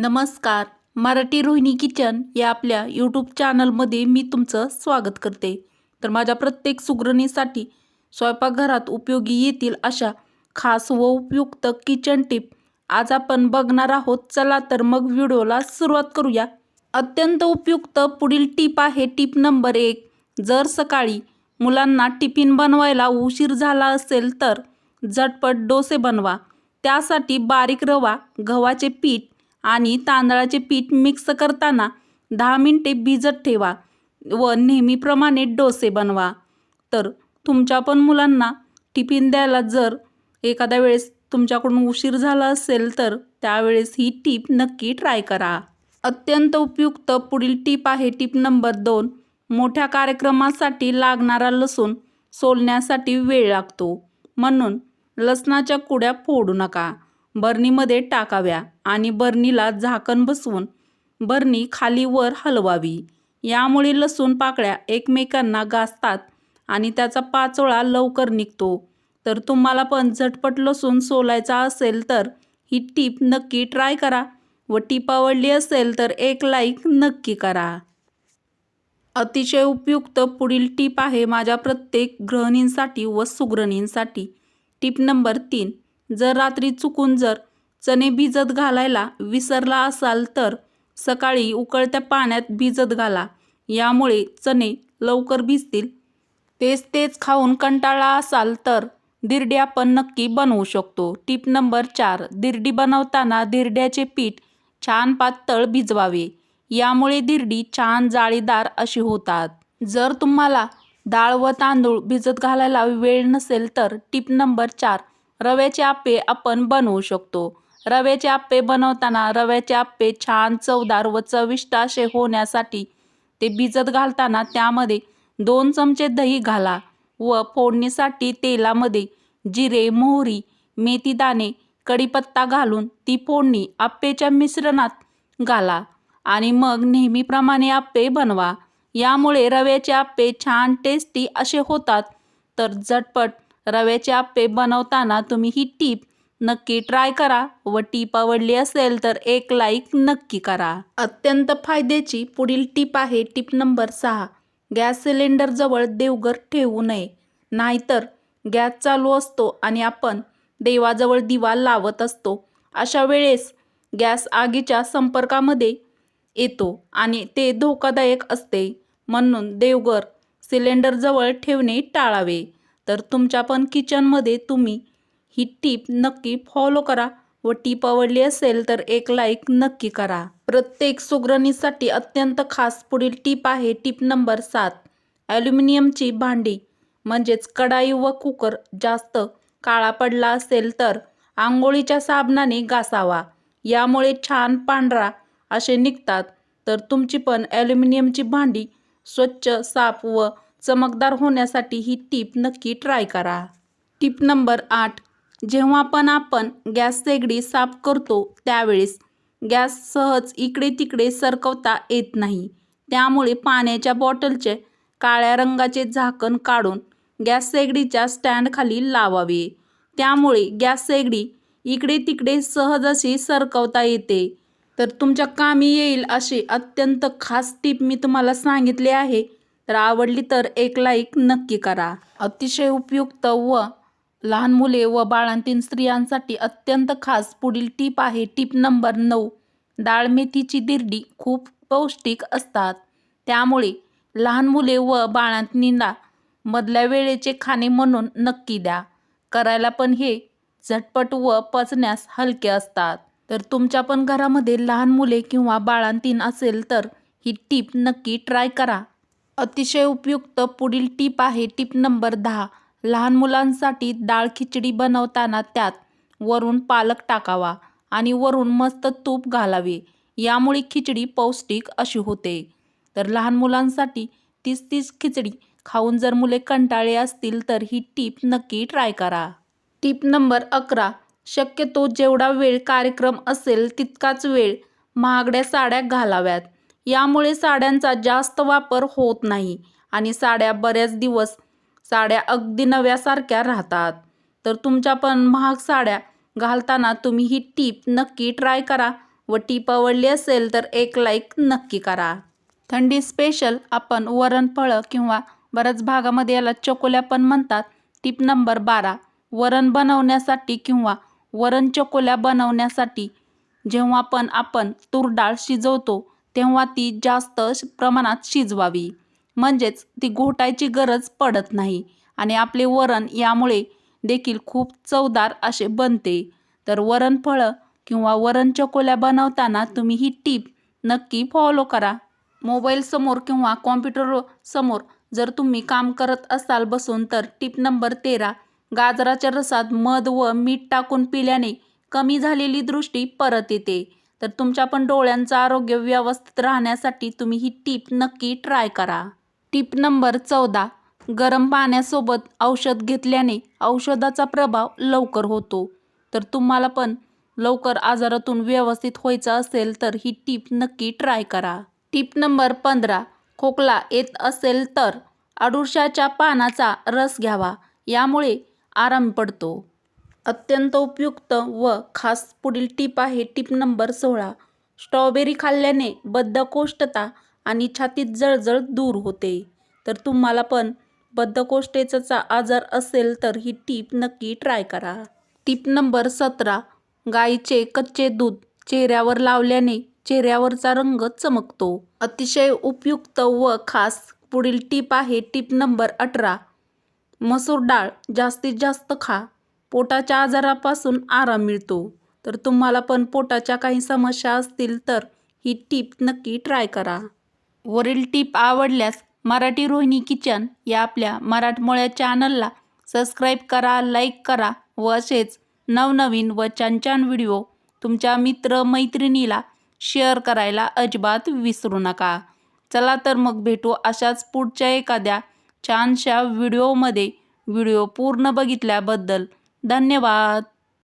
नमस्कार. मराठी रोहिणी किचन या आपल्या यूट्यूब चॅनलमध्ये मी तुमचं स्वागत करते. तर माझ्या प्रत्येक सुगरणीसाठी स्वयंपाकघरात उपयोगी येतील अशा खास व उपयुक्त किचन टिप आज आपण बघणार आहोत. चला तर मग व्हिडिओला सुरुवात करूया. अत्यंत उपयुक्त पुढील टीप आहे टीप नंबर एक. जर सकाळी मुलांना टिफिन बनवायला उशीर झाला असेल तर झटपट डोसे बनवा. त्यासाठी बारीक रवा गव्हाचे पीठ आणि तांदळाचे पीठ मिक्स करताना दहा मिनटे भिजत ठेवा व नेहमीप्रमाणे डोसे बनवा. तर तुमच्या पण मुलांना टिफिन द्यायला जर एखाद्या वेळेस तुमच्याकडून उशीर झाला असेल तर त्यावेळेस ही टीप नक्की ट्राय करा. अत्यंत उपयुक्त पुढील टीप आहे टीप नंबर दोन. मोठ्या कार्यक्रमासाठी लागणारा लसूण सोलण्यासाठी वेळ लागतो. म्हणून लसणाच्या कुड्या फोडू नका. बर्नीमध्ये टाकाव्या आणि बर्नीला झाकण बसवून बर्नी खाली वर हलवावी. यामुळे लसूण पाकळ्या एकमेकांना गाजतात आणि त्याचा पाचोळा लवकर निघतो. तर तुम्हाला पण झटपट लसूण सोलायचा असेल तर ही टीप नक्की ट्राय करा व टीप आवडली असेल तर एक लाईक नक्की करा. अतिशय उपयुक्त पुढील टीप आहे माझ्या प्रत्येक गृहिणींसाठी व सुग्रणींसाठी टीप नंबर तीन जर रात्री चुकून जर चणे भिजत घालायला विसरला असाल तर सकाळी उकळत्या पाण्यात भिजत घाला. यामुळे चणे लवकर भिजतील. तेच तेच खाऊन कंटाळा असाल तर दिरडी आपण नक्की बनवू शकतो. टीप नंबर चार दिरडी बनवताना दिरड्याचे पीठ छान पातळ भिजवावे. यामुळे दिरडी छान जाळीदार अशी होतात. जर तुम्हाला डाळ व तांदूळ भिजत घालायला वेळ नसेल तर टीप नंबर चार रव्याचे आप्पे आपण बनवू शकतो. रव्याचे आप्पे बनवताना रव्याचे आप्पे छान चवदार व चविष्ट असे होण्यासाठी ते भिजत घालताना त्यामध्ये दोन चमचे दही घाला व फोडणीसाठी तेलामध्ये जिरे मोहरी मेथीदाणे कढीपत्ता घालून ती फोडणी आप्पेच्या मिश्रणात घाला आणि मग नेहमीप्रमाणे आप्पे बनवा. यामुळे रव्याचे आप्पे छान टेस्टी असे होतात. तर झटपट रव्याचे आप्पे बनवताना तुम्ही ही टीप नक्की ट्राय करा. व टीप आवडली असेल तर एक लाईक नक्की करा. अत्यंत फायद्याची पुढील टीप आहे टीप नंबर सहा. गॅस सिलेंडरजवळ देवघर ठेवू नये. नाहीतर गॅस चालू असतो आणि आपण देवाजवळ दिवा लावत असतो. अशा वेळेस गॅस आगीच्या संपर्कामध्ये येतो आणि ते धोकादायक असते. म्हणून देवघर सिलेंडरजवळ ठेवणे टाळावे. तर तुमच्या पण किचनमध्ये तुम्ही ही टीप नक्की फॉलो करा व टीप आवडली असेल तर एक लाईक नक्की करा. प्रत्येक सुगरणीसाठी अत्यंत खास पुढील टीप आहे टीप नंबर सात ॲल्युमिनियमची भांडी. म्हणजेच कढाई व कुकर जास्त काळा पडला असेल तर आंघोळीच्या साबणाने घासावा. यामुळे छान पांढरा असे निघतात. तर तुमची पण ॲल्युमिनियमची भांडी स्वच्छ साफ व चमकदार होण्यासाठी ही टीप नक्की ट्राय करा. टीप नंबर आठ जेव्हा पण आपण गॅस शेगडी साफ करतो त्यावेळेस गॅस सहज इकडे तिकडे सरकवता येत नाही. त्यामुळे पाण्याच्या बॉटलचे काळ्या रंगाचे झाकण काढून गॅस शेगडीच्या स्टँडखाली लावावे. त्यामुळे गॅस शेगडी इकडे तिकडे सहज अशी सरकवता येते. तर तुमच्या कामी येईल अशी अत्यंत खास टीप मी तुम्हाला सांगितली आहे. तर आवडली तर एक लाईक नक्की करा. अतिशय उपयुक्त व लहान मुले व बाळांतीन स्त्रियांसाठी अत्यंत खास पुढील टीप आहे. टीप नंबर नऊ डाळ मेथीची दिरडी खूप पौष्टिक असतात. त्यामुळे लहान मुले व बाळांतींना मधल्या वेळेचे खाणे म्हणून नक्की द्या. करायला पण हे झटपट व पचण्यास हलके असतात. तर तुमच्या पण घरामध्ये लहान मुले किंवा बाळांतीन असेल तर ही टीप नक्की ट्राय करा. अतिशय उपयुक्त पुढील टीप आहे. टीप नंबर दहा. लहान मुलांसाठी डाळ खिचडी बनवताना त्यात वरून पालक टाकावा आणि वरून मस्त तूप घालावे. यामुळे खिचडी पौष्टिक अशी होते. तर लहान मुलांसाठी तीच तीच खिचडी खाऊन जर मुले कंटाळे असतील तर ही टीप नक्की ट्राय करा. टीप नंबर अकरा. शक्यतो जेवढा वेळ कार्यक्रम असेल तितकाच वेळ महागड्या साड्या घालाव्यात. यामुळे साड्यांचा जास्त वापर होत नाही आणि साड्या बऱ्याच दिवस साड्या अगदी नव्यासारख्या राहतात. तर तुमच्या पण महाग साड्या घालताना तुम्ही ही टीप नक्की ट्राय करा व टीप आवडली असेल तर एक लाईक नक्की करा. थंडी स्पेशल आपण वरणफळं किंवा बऱ्याच भागामध्ये याला चकोल्या पण म्हणतात. टीप नंबर बारा वरण बनवण्यासाठी किंवा वरण चकोल्या बनवण्यासाठी जेव्हा पण आपण तूर डाळ शिजवतो तेव्हा ती जास्त श- प्रमाणात शिजवावी. म्हणजेच ती घोटायची गरज पडत नाही आणि आपले वरण यामुळे देखील खूप चवदार असे बनते. तर वरणफळं किंवा वरण चकोल्या बनवताना तुम्ही ही टीप नक्की फॉलो करा. मोबाईलसमोर किंवा कॉम्प्युटर समोर जर तुम्ही काम करत असाल बसून तर टीप नंबर तेरा गाजराच्या रसात मध व मीठ टाकून पिल्याने कमी झालेली दृष्टी परत येते. तर तुमच्या पण डोळ्यांचं आरोग्य व्यवस्थित राहण्यासाठी तुम्ही ही टीप नक्की ट्राय करा. टीप नंबर चौदा गरम पाण्यासोबत औषध घेतल्याने औषधाचा प्रभाव लवकर होतो. तर तुम्हाला पण लवकर आजारातून व्यवस्थित व्हायचं असेल तर ही टीप नक्की ट्राय करा. टीप नंबर पंधरा खोकला येत असेल तर अडुळशाच्या पानाचा रस घ्यावा. यामुळे आराम पडतो. अत्यंत उपयुक्त व खास पुढील टीप आहे टीप नंबर सोळा. स्ट्रॉबेरी खाल्ल्याने बद्धकोष्ठता आणि छातीत जळजळ दूर होते. तर तुम्हाला पण बद्धकोष्ठतेचा आजार असेल तर ही टीप नक्की ट्राय करा. टीप नंबर सतरा. गाईचे कच्चे दूध चेहऱ्यावर लावल्याने चेहऱ्यावरचा रंग चमकतो. अतिशय उपयुक्त व खास पुढील टीप आहे टीप नंबर अठरा. मसूर डाळ जास्तीत जास्त खा. पोटाच्या आजारापासून आराम मिळतो. तर तुम्हाला पण पोटाच्या काही समस्या असतील तर ही टीप नक्की ट्राय करा. वरील टीप आवडल्यास मराठी रोहिणी किचन या आपल्या मराठमोळ्या चॅनलला सबस्क्राईब करा लाईक करा व असेच नवनवीन व छान छान व्हिडिओ तुमच्या मित्र मैत्रिणीला शेअर करायला अजिबात विसरू नका. चला तर मग भेटू अशाच पुढच्या एखाद्या छानशा व्हिडिओमध्ये. व्हिडिओ पूर्ण बघितल्याबद्दल धन्यवाद.